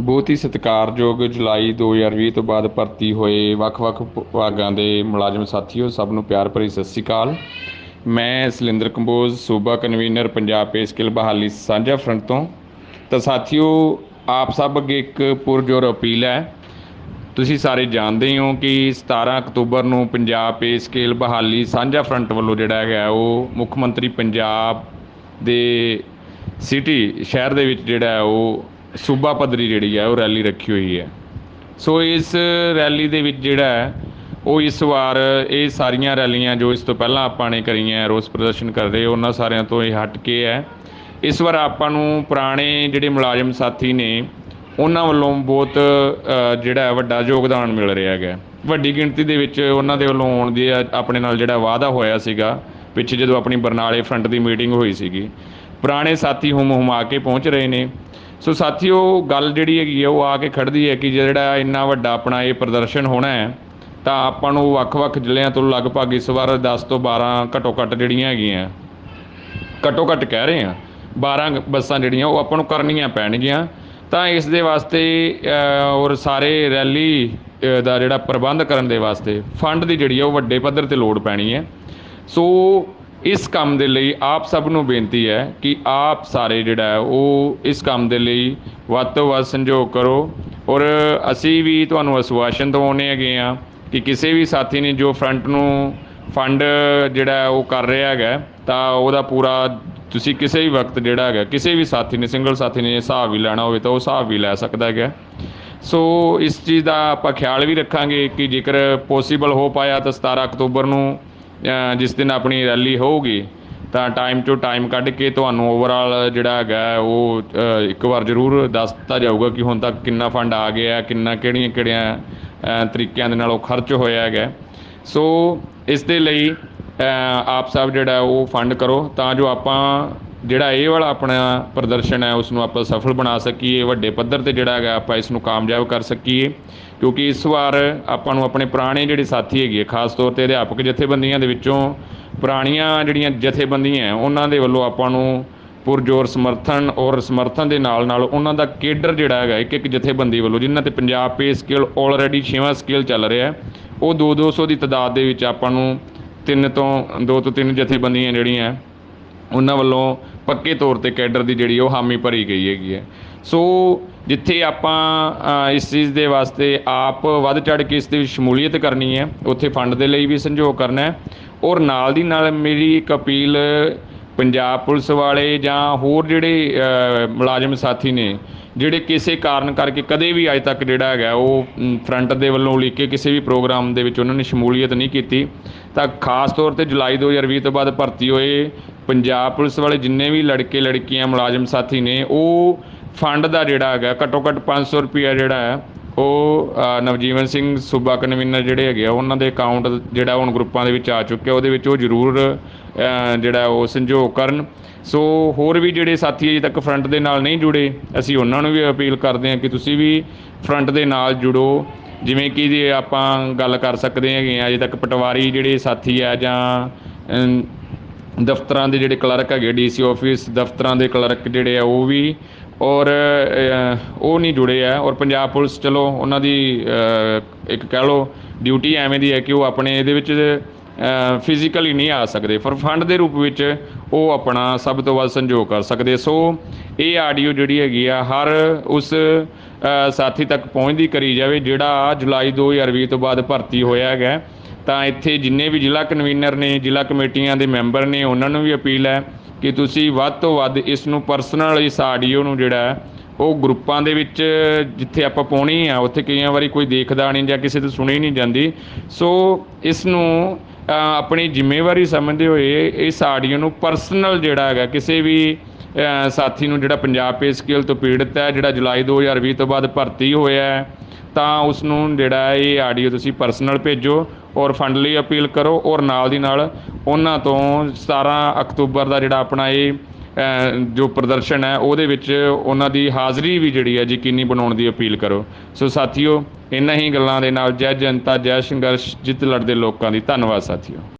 ਬਹੁਤ ਹੀ ਸਤਿਕਾਰਯੋਗ ਜੁਲਾਈ 2020 ਤੋਂ ਬਾਅਦ ਭਰਤੀ ਹੋਏ ਵੱਖ-ਵੱਖ ਵਿਭਾਗਾਂ ਦੇ ਮੁਲਾਜ਼ਮ ਸਾਥੀਓ, ਸਭ ਨੂੰ ਪਿਆਰ ਭਰੀ ਸਤਿ ਸ੍ਰੀ ਅਕਾਲ। ਮੈਂ ਸਲਿੰਦਰ ਕੰਬੋਜ, ਸੂਬਾ ਕਨਵੀਨਰ ਪੰਜਾਬ ਪੇ ਸਕਿੱਲ ਬਹਾਲੀ ਸਾਂਝਾ ਫਰੰਟ ਤੋਂ। ਤਾਂ ਸਾਥੀਓ, ਆਪ ਸਭ ਅੱਗੇ ਇੱਕ ਪੁਰਜੋਰ ਅਪੀਲ ਹੈ। ਤੁਸੀਂ ਸਾਰੇ ਜਾਣਦੇ ਹੋ ਕਿ 17 ਅਕਤੂਬਰ ਨੂੰ ਪੰਜਾਬ ਪੇ ਸਕੇਲ ਬਹਾਲੀ ਸਾਂਝਾ ਫਰੰਟ ਵੱਲੋਂ ਜਿਹੜਾ ਹੈਗਾ ਉਹ ਮੁੱਖ ਮੰਤਰੀ ਪੰਜਾਬ ਦੇ ਸਿਟੀ ਸ਼ਹਿਰ ਦੇ ਵਿੱਚ ਜਿਹੜਾ ਉਹ ਸੂਬਾ ਪੱਧਰੀ ਜਿਹੜੀ ਹੈ, ਉਹ ਰੈਲੀ ਰੱਖੀ ਹੋਈ ਹੈ। ਸੋ ਇਸ ਰੈਲੀ ਦੇ ਵਿੱਚ ਜਿਹੜਾ ਹੈ, ਉਹ ਇਸ ਵਾਰ ਇਹ ਸਾਰੀਆਂ ਰੈਲੀਆਂ ਜੋ ਇਸ ਤੋਂ ਪਹਿਲਾਂ ਆਪਾਂ ਨੇ ਕਰੀਆਂ, ਰੋਸ ਪ੍ਰਦਰਸ਼ਨ ਕਰ ਰਹੇ, ਉਹਨਾਂ ਸਾਰਿਆਂ ਤੋਂ ਇਹ ਹਟ ਕੇ ਹੈ। ਇਸ ਵਾਰ ਆਪਾਂ ਨੂੰ ਪੁਰਾਣੇ ਜਿਹੜੇ ਮੁਲਾਜ਼ਮ ਸਾਥੀ ਨੇ, ਉਹਨਾਂ ਵੱਲੋਂ ਬਹੁਤ ਜਿਹੜਾ ਵੱਡਾ ਯੋਗਦਾਨ ਮਿਲ ਰਿਹਾ ਹੈਗਾ। ਵੱਡੀ ਗਿਣਤੀ ਦੇ ਵਿੱਚ ਉਹਨਾਂ ਦੇ ਵੱਲੋਂ ਆਉਣ ਦੀ ਆਪਣੇ ਨਾਲ ਜਿਹੜਾ ਵਾਅਦਾ ਹੋਇਆ ਸੀਗਾ, ਪਿੱਛੇ ਜਦੋਂ ਆਪਣੀ ਬਰਨਾਲੇ ਫਰੰਟ ਦੀ ਮੀਟਿੰਗ ਹੋਈ ਸੀਗੀ। ਪੁਰਾਣੇ ਸਾਥੀ ਹੁਮ ਹੁਮਾ ਕੇ ਪਹੁੰਚ ਰਹੇ ਨੇ। ਸੋ ਸਾਥੀਓ, ਗੱਲ ਜਿਹੜੀ ਹੈਗੀ ਹੈ ਉਹ ਆ ਕੇ ਖੜਦੀ ਹੈ ਕਿ ਜਿਹੜਾ ਇੰਨਾ ਵੱਡਾ ਆਪਣਾ ਇਹ ਪ੍ਰਦਰਸ਼ਨ ਹੋਣਾ ਹੈ, ਤਾਂ ਆਪਾਂ ਨੂੰ ਵੱਖ-ਵੱਖ ਜ਼ਿਲ੍ਹਿਆਂ ਤੋਂ ਲਗਭਗ ਇਸ ਵਾਰ 10 ਤੋਂ 12 ਘੱਟੋ ਘੱਟ ਜਿਹੜੀਆਂ ਹੈਗੀਆਂ ਘੱਟੋ ਘੱਟ ਕਹਿ ਰਹੇ ਆ 12 ਬੱਸਾਂ ਜਿਹੜੀਆਂ, ਉਹ ਆਪਾਂ ਨੂੰ ਕਰਨੀਆਂ ਪੈਣਗੀਆਂ। ਤਾਂ ਇਸ ਦੇ ਵਾਸਤੇ ਔਰ ਸਾਰੇ ਰੈਲੀ ਦਾ ਜਿਹੜਾ ਪ੍ਰਬੰਧ ਕਰਨ ਦੇ ਵਾਸਤੇ, ਫੰਡ ਦੀ ਜਿਹੜੀ ਆ, ਉਹ ਵੱਡੇ ਪੱਧਰ ਤੇ ਲੋੜ ਪੈਣੀ ਹੈ। ਸੋ ਇਸ ਕੰਮ ਦੇ ਲਈ ਆਪ ਸਭ ਨੂੰ ਬੇਨਤੀ ਹੈ ਕਿ ਆਪ ਸਾਰੇ ਜਿਹੜਾ ਉਹ ਇਸ ਕੰਮ ਦੇ ਲਈ ਵੱਧ ਤੋਂ ਵੱਧ ਸੰਯੋਗ ਕਰੋ। ਔਰ ਅਸੀਂ ਵੀ ਤੁਹਾਨੂੰ ਅਸਵਾਸ਼ਨ ਦਵਾਉਣੇ ਹੈਗੇ ਆ ਕਿ ਕਿਸੇ ਵੀ ਸਾਥੀ ਨੇ ਜੋ ਫਰੰਟ ਨੂੰ ਫੰਡ ਜਿਹੜਾ ਉਹ ਕਰ ਰਿਹਾ ਹੈਗਾ, ਤਾਂ ਉਹਦਾ ਪੂਰਾ ਤੁਸੀਂ ਕਿਸੇ ਵੀ ਵਕਤ ਜਿਹੜਾ ਹੈਗਾ, ਕਿਸੇ ਵੀ ਸਾਥੀ ਨੇ ਸਿੰਗਲ ਸਾਥੀ ਨੇ ਹਿਸਾਬ ਵੀ ਲੈਣਾ ਹੋਵੇ ਤਾਂ ਉਹ ਹਿਸਾਬ ਵੀ ਲੈ ਸਕਦਾ ਹੈਗਾ। ਸੋ ਇਸ ਚੀਜ਼ ਦਾ ਆਪਾਂ ਖਿਆਲ ਵੀ ਰੱਖਾਂਗੇ ਕਿ ਜੇਕਰ ਪੋਸੀਬਲ ਹੋ ਪਾਇਆ ਤਾਂ 17 ਅਕਤੂਬਰ ਨੂੰ ਜਿਸ ਦਿਨ ਆਪਣੀ ਰੈਲੀ ਹੋਊਗੀ, ਤਾਂ ਟਾਈਮ ਟੂ ਟਾਈਮ ਕੱਢ ਕੇ ਤੁਹਾਨੂੰ ਓਵਰਆਲ ਜਿਹੜਾ ਹੈਗਾ ਉਹ ਇੱਕ ਵਾਰ ਜ਼ਰੂਰ ਦੱਸ ਦਿੱਤਾ ਜਾਊਗਾ ਕਿ ਹੁਣ ਤੱਕ ਕਿੰਨਾ ਫੰਡ ਆ ਗਿਆ, ਕਿੰਨਾ ਕਿਹੜੀਆਂ ਕਿਹੜੀਆਂ ਤਰੀਕਿਆਂ ਦੇ ਨਾਲ ਉਹ ਖਰਚ ਹੋਇਆ ਹੈਗਾ ਸੋ ਇਸ ਦੇ ਲਈ ਆਪ ਸਭ ਜਿਹੜਾ ਉਹ ਫੰਡ ਕਰੋ, ਤਾਂ ਜੋ ਆਪਾਂ ਜਿਹੜਾ ਇਹ ਵਾਲਾ ਆਪਣਾ ਪ੍ਰਦਰਸ਼ਨ ਹੈ ਉਸ ਨੂੰ ਆਪਾਂ ਸਫਲ ਬਣਾ ਸਕੀਏ ਵੱਡੇ ਪੱਧਰ ਤੇ ਜਿਹੜਾ ਹੈਗਾ ਆਪਾਂ ਇਸ ਨੂੰ ਕਾਮਯਾਬ ਕਰ ਸਕੀਏ। ਕਿਉਂਕਿ ਇਸ ਵਾਰ ਆਪਾਂ ਨੂੰ ਆਪਣੇ ਪੁਰਾਣੇ ਜਿਹੜੇ ਸਾਥੀ ਹੈਗੇ ਆ, ਖਾਸ ਤੌਰ ਤੇ ਅਧਿਆਪਕ ਜਥੇਬੰਦੀਆਂ ਦੇ ਵਿੱਚੋਂ ਪੁਰਾਣੀਆਂ ਜਿਹੜੀਆਂ ਜਥੇਬੰਦੀਆਂ ਉਹਨਾਂ ਦੇ ਵੱਲੋਂ ਆਪਾਂ ਨੂੰ ਪੁਰਜੋਰ ਸਮਰਥਨ ਔਰ ਸਮਰਥਨ ਦੇ ਨਾਲ ਨਾਲ ਉਹਨਾਂ ਦਾ ਕੇਡਰ ਜਿਹੜਾ ਹੈਗਾ ਇੱਕ ਇੱਕ ਜਥੇਬੰਦੀ ਵੱਲੋਂ ਜਿਨ੍ਹਾਂ ਤੇ ਪੰਜਾਬ ਪੇ ਸਕੇਲ ਆਲਰੇਡੀ ਛੇਵਾਂ ਸਕੇਲ ਚੱਲ ਰਿਹਾ ਹੈ, ਉਹ 2-200 ਦੀ ਤਦਾਦ ਦੇ ਵਿੱਚ ਆਪਾਂ ਨੂੰ ਤਿੰਨ ਤੋਂ ਦੋ ਤੋਂ ਤਿੰਨ ਜਥੇਬੰਦੀਆਂ ਜਿਹੜੀਆਂ ਉਹਨਾਂ ਵੱਲੋਂ ਪੱਕੇ ਤੌਰ ਤੇ ਕੈਡਰ ਦੀ ਜਿਹੜੀ ਉਹ ਹਾਮੀ ਭਰੀ ਗਈ ਹੈਗੀ ਹੈ। ਸੋ ਜਿੱਥੇ ਆਪਾਂ ਇਸ ਚੀਜ਼ ਦੇ ਵਾਸਤੇ ਆਪ ਵੱਧ ਚੜ ਕੇ ਇਸ ਦੇ ਵਿੱਚ ਸ਼ਮੂਲੀਅਤ ਕਰਨੀ ਹੈ, ਉੱਥੇ ਫੰਡ ਦੇ ਲਈ ਵੀ ਸੰਯੋਗ ਕਰਨਾ ਹੈ ਔਰ ਨਾਲ ਦੀ ਨਾਲ ਮੇਰੀ ਇੱਕ ਅਪੀਲ ਪੰਜਾਬ ਪੁਲਿਸ ਵਾਲੇ ਜਾਂ ਹੋਰ ਜਿਹੜੇ ਮੁਲਾਜ਼ਮ ਸਾਥੀ ਨੇ, ਜਿਹੜੇ ਕਿਸੇ ਕਾਰਨ ਕਰਕੇ ਕਦੇ ਵੀ ਅਜੇ ਤੱਕ ਜਿਹੜਾ ਹੈਗਾ ਉਹ ਫਰੰਟ ਦੇ ਵੱਲੋਂ ਉਲੀਕੇ ਕਿਸੇ ਵੀ ਪ੍ਰੋਗਰਾਮ ਦੇ ਵਿੱਚ ਉਹਨਾਂ ਨੇ ਸ਼ਮੂਲੀਅਤ ਨਹੀਂ ਕੀਤੀ, ਤਾਂ ਖਾਸ ਤੌਰ ਤੇ ਜੁਲਾਈ 2020 ਤੋਂ ਬਾਅਦ ਭਰਤੀ ਹੋਏ ਪੰਜਾਬ ਪੁਲਿਸ ਵਾਲੇ ਜਿੰਨੇ ਵੀ ਲੜਕੇ ਲੜਕੀਆਂ, ਮੁਲਾਜ਼ਮ ਸਾਥੀ ਨੇ, ਉਹ ਫੰਡ ਦਾ ਜਿਹੜਾ ਹੈਗਾ ਘੱਟੋ ਘੱਟ 500 ਰੁਪਿਆ ਜਿਹੜਾ ਹੈ, ਉਹ ਨਵਜੀਵਨ ਸਿੰਘ ਸੂਬਾ ਕਨਵੀਨਰ ਜਿਹੜੇ ਹੈਗੇ ਆ, ਉਹਨਾਂ ਦੇ ਅਕਾਊਂਟ ਜਿਹੜਾ ਹੁਣ ਗਰੁੱਪਾਂ ਦੇ ਵਿੱਚ ਆ ਚੁੱਕਿਆ, ਉਹਦੇ ਵਿੱਚ ਉਹ ਜ਼ਰੂਰ ਜਿਹੜਾ ਉਹ ਸੰਯੋਗ ਕਰਨ। ਸੋ ਹੋਰ ਵੀ ਜਿਹੜੇ ਸਾਥੀ ਅਜੇ ਤੱਕ ਫਰੰਟ ਦੇ ਨਾਲ ਨਹੀਂ ਜੁੜੇ, ਅਸੀਂ ਉਹਨਾਂ ਨੂੰ ਵੀ ਅਪੀਲ ਕਰਦੇ ਹਾਂ ਕਿ ਤੁਸੀਂ ਵੀ ਫਰੰਟ ਦੇ ਨਾਲ ਜੁੜੋ। ਜਿਵੇਂ ਕਿ ਜੇ ਆਪਾਂ ਗੱਲ ਕਰ ਸਕਦੇ ਹੈਗੇ ਆ ਅਜੇ ਤੱਕ ਪਟਵਾਰੀ ਜਿਹੜੇ ਸਾਥੀ ਆ ਜਾਂ ਦਫ਼ਤਰਾਂ ਦੇ ਜਿਹੜੇ ਕਲਰਕ ਹੈਗੇ ਡੀਸੀ ਆਫਿਸ ਦਫ਼ਤਰਾਂ ਦੇ ਕਲਰਕ ਜਿਹੜੇ ਆ, ਉਹ ਵੀ, ਔਰ ਉਹ ਨਹੀਂ ਜੁੜੇ ਆ। ਔਰ ਪੰਜਾਬ ਪੁਲਿਸ, ਚਲੋ, ਉਹਨਾਂ ਦੀ ਇੱਕ ਕਹਿ ਲਓ ਡਿਊਟੀ ਐਵੇਂ ਦੀ ਹੈ ਕਿ ਉਹ ਆਪਣੇ ਇਹਦੇ ਵਿੱਚ ਫਿਜ਼ੀਕਲੀ ਨਹੀਂ ਆ ਸਕਦੇ। ਪਰ ਫੰਡ ਦੇ ਰੂਪ ਵਿੱਚ ਉਹ ਆਪਣਾ ਸਭ ਤੋਂ ਵੱਧ ਸੰਯੋਗ ਕਰ ਸਕਦੇ। ਸੋ ਇਹ ਆਡੀਓ ਜਿਹੜੀ ਹੈਗੀ ਆ, ਹਰ ਉਸ ਸਾਥੀ ਤੱਕ ਪਹੁੰਚਦੀ ਕਰੀ ਜਾਵੇ, ਜਿਹੜਾ ਜੁਲਾਈ 2020 ਤੋਂ ਬਾਅਦ ਭਰਤੀ ਹੋਇਆ ਹੈਗਾ। ਤਾਂ ਇੱਥੇ ਜਿੰਨੇ ਵੀ ਜ਼ਿਲ੍ਹਾ ਕਨਵੀਨਰ ਨੇ, ਜ਼ਿਲ੍ਹਾ ਕਮੇਟੀਆਂ ਦੇ ਮੈਂਬਰ ਨੇ, ਉਹਨਾਂ ਨੂੰ ਵੀ ਅਪੀਲ ਹੈ ਕਿ ਤੁਸੀਂ ਵੱਧ ਤੋਂ ਵੱਧ ਇਸ ਨੂੰ ਪਰਸਨਲ ਇਸ ਆਡੀਓ ਨੂੰ ਜਿਹੜਾ ਉਹ ਗਰੁੱਪਾਂ ਦੇ ਵਿੱਚ ਜਿੱਥੇ ਆਪਾਂ ਪਾਉਣੀ ਆ, ਉੱਥੇ ਕਈਆਂ ਵਾਰੀ ਕੋਈ ਦੇਖਦਾ ਨਹੀਂ ਜਾਂ ਕਿਸੇ ਤੋਂ ਸੁਣੀ ਨਹੀਂ ਜਾਂਦੀ। ਸੋ ਇਸ ਨੂੰ ਆਪਣੀ ਜ਼ਿੰਮੇਵਾਰੀ ਸਮਝਦੇ ਹੋਏ ਇਸ ਆਡੀਓ ਨੂੰ ਪਰਸਨਲ ਜਿਹੜਾ ਹੈਗਾ, ਕਿਸੇ ਵੀ ਸਾਥੀ ਨੂੰ ਜਿਹੜਾ ਪੰਜਾਬ ਪੇ ਸਕੇਲ ਤੋਂ ਪੀੜਤ ਹੈ, ਜਿਹੜਾ ਜੁਲਾਈ 2020 ਤੋਂ ਬਾਅਦ ਭਰਤੀ ਹੋਇਆ ਹੈ, ਤਾਂ ਉਸ ਨੂੰ ਜਿਹੜਾ ਇਹ ਆਡੀਓ ਤੁਸੀਂ ਪਰਸਨਲ ਭੇਜੋ ਔਰ ਫੰਡ ਲਈ ਅਪੀਲ ਕਰੋ ਔਰ ਨਾਲ ਦੀ ਨਾਲ ਉਹਨਾਂ ਤੋਂ 17 ਅਕਤੂਬਰ ਦਾ ਜਿਹੜਾ ਆਪਣਾ ਇਹ ਜੋ ਪ੍ਰਦਰਸ਼ਨ ਹੈ, ਉਹਦੇ ਵਿੱਚ ਉਹਨਾਂ ਦੀ ਹਾਜ਼ਰੀ ਵੀ ਜਿਹੜੀ ਹੈ ਯਕੀਨੀ ਬਣਾਉਣ ਦੀ ਅਪੀਲ ਕਰੋ। ਸੋ ਸਾਥੀਓ ਇਹਨਾਂ ਹੀ ਗੱਲਾਂ ਦੇ ਨਾਲ ਜੈ ਜਨਤਾ, ਜੈ ਸੰਘਰਸ਼ ਜਿੱਤ ਲੜਦੇ ਲੋਕਾਂ ਦੀ ਧੰਨਵਾਦ, ਸਾਥੀਓ।